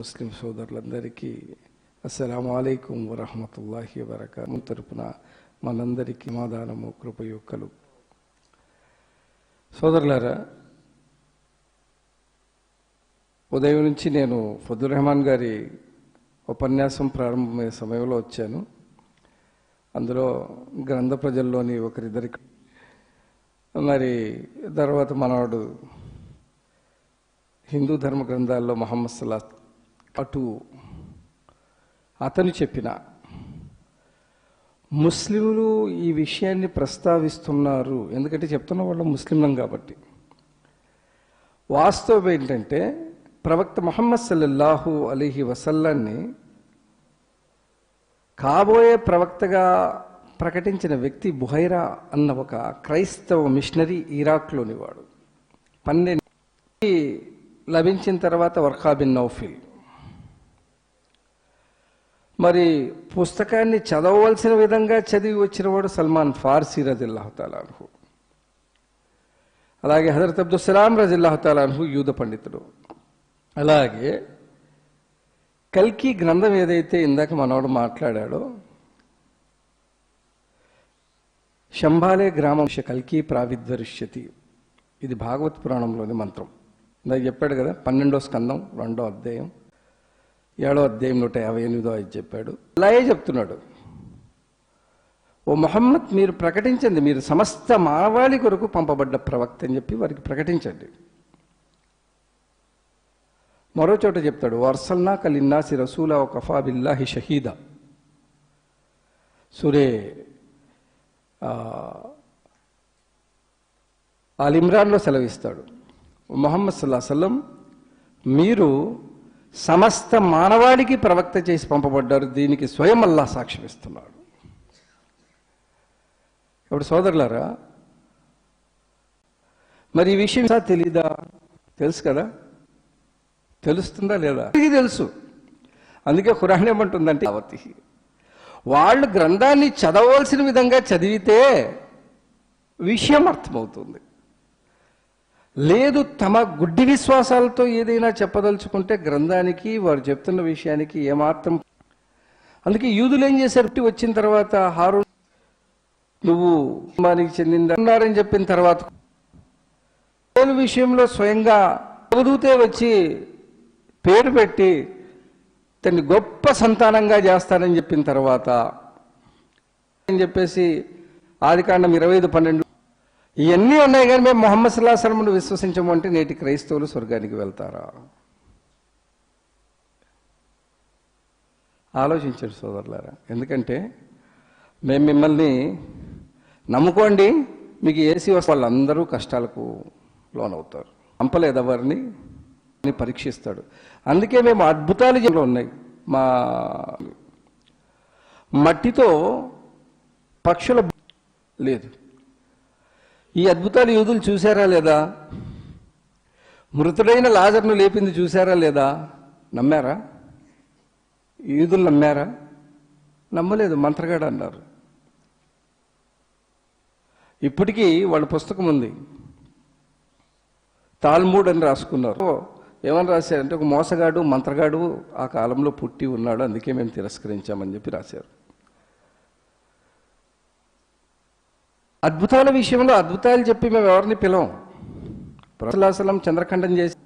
ముస్లిం సోదరులందరికీ అస్సలం అయికం వరహమతుల్లాహి వరక తరపున మనందరికీ సమాధానము కృపయొక్కలు. సోదరులారా ఉదయం నుంచి నేను ఫదుర్ రెహమాన్ గారి ఉపన్యాసం ప్రారంభమయ్యే సమయంలో వచ్చాను. అందులో గ్రంథ ప్రజల్లోని ఒకరిద్దరికి మరి తర్వాత మనవాడు హిందూ ధర్మ గ్రంథాల్లో మహమ్మద్ సల్లా అటు అతను చెప్పిన ముస్లింలు ఈ విషయాన్ని ప్రస్తావిస్తున్నారు. ఎందుకంటే చెప్తున్న వాళ్ళం ముస్లింలం కాబట్టి. వాస్తవం ఏంటంటే ప్రవక్త మహమ్మద్ సల్లల్లాహు అలీహి వసల్లాన్ని కాబోయే ప్రవక్తగా ప్రకటించిన వ్యక్తి బుహైరా అన్న ఒక క్రైస్తవ మిషనరీ ఇరాక్లోని వాడు. పన్నెండు లభించిన తర్వాత వర్ఖాబిన్ నౌఫిల్. మరి పుస్తకాన్ని చదవవలసిన విధంగా చదివి వచ్చినవాడు సల్మాన్ ఫార్సీ రజిల్లాహతాలాన్హు అలాగే హజరత్ అబ్దుస్సలాం సలాం యూద పండితుడు. అలాగే కల్కి గ్రంథం ఏదైతే ఇందాక మనవాడు మాట్లాడాడో శంభాలే గ్రామం కల్కి ప్రావిధ్వరిష్యతి. ఇది భాగవత్ పురాణంలోని మంత్రం. ఇందాక చెప్పాడు కదా పన్నెండో స్కందం రెండో అధ్యాయం. ఏడో అధ్యాయం నూట యాభై ఎనిమిదో అది చెప్పాడు. అలాగే చెప్తున్నాడు ఓ మొహమ్మద్ మీరు ప్రకటించండి మీరు సమస్త మానవాళి కొరకు పంపబడ్డ ప్రవక్త అని చెప్పి వారికి ప్రకటించండి. మరో చోట చెప్తాడు వర్సల్నా కలిన్నాసి రసూలా ఒక కఫాబిల్లాహి షహీదా. సురే అలిమ్రాన్లో సెలవిస్తాడు మొహమ్మద్ సల్లా సల్లం మీరు సమస్త మానవాళికి ప్రవక్త చేసి పంపబడ్డారు. దీనికి స్వయం అల్లా సాక్ష్యం ఇస్తున్నాడు. ఇప్పుడు సోదరులారా మరి ఈ విషయం తెలీదా? తెలుసు కదా? తెలుస్తుందా లేదా? ఇది తెలుసు. అందుకే ఖురాన్ ఏమంటుందంటే అవతి వాళ్ళు గ్రంథాన్ని చదవవలసిన విధంగా చదివితే విషయం అర్థమవుతుంది. లేదు తమ గుడ్డి విశ్వాసాలతో ఏదైనా చెప్పదలుచుకుంటే గ్రంథానికి వారు చెప్తున్న విషయానికి ఏమాత్రం అందుకే యూదులు ఏం చేశారు? వచ్చిన తర్వాత హారు నువ్వు కుటుంబానికి చెందిందన్నారని చెప్పిన తర్వాత విషయంలో స్వయంగా చదువుతే వచ్చి పేరు పెట్టి తన్ని గొప్ప సంతానంగా చేస్తానని చెప్పిన తర్వాత అని చెప్పేసి ఆదికాండం ఇరవై ఐదు పన్నెండు ఇవన్నీ ఉన్నాయి కానీ మేము మొహమ్మద్ సల్లాహసలమును విశ్వసించము అంటే నేటి క్రైస్తవులు స్వర్గానికి వెళ్తారా? ఆలోచించారు సోదరులారా. ఎందుకంటే మేము మిమ్మల్ని నమ్ముకోండి మీకు ఏసీ వస్తే వాళ్ళందరూ కష్టాలకు లోనవుతారు. నంపలేదు ఎవరిని? పరీక్షిస్తాడు. అందుకే మేము అద్భుతాలు ఉన్నాయి. మా మట్టితో పక్షుల లేదు. ఈ అద్భుతాలు యూదులు చూశారా లేదా? మృతుడైన లాజర్ను లేపింది చూశారా లేదా? నమ్మారా? యూదులు నమ్మారా? నమ్మలేదు మంత్రగాడు అన్నారు. ఇప్పటికీ వాళ్ళ పుస్తకం ఉంది. తాల్మూడ్ అని రాసుకున్నారు. ఏమని రాశారంటే ఒక మోసగాడు మంత్రగాడు ఆ కాలంలో పుట్టి ఉన్నాడు అందుకే మేము తిరస్కరించామని చెప్పి రాశారు. అద్భుతాల విషయంలో అద్భుతాలు చెప్పి మేము ఎవరిని పిలవం? ప్రసలాసలం చంద్రఖండం చేసి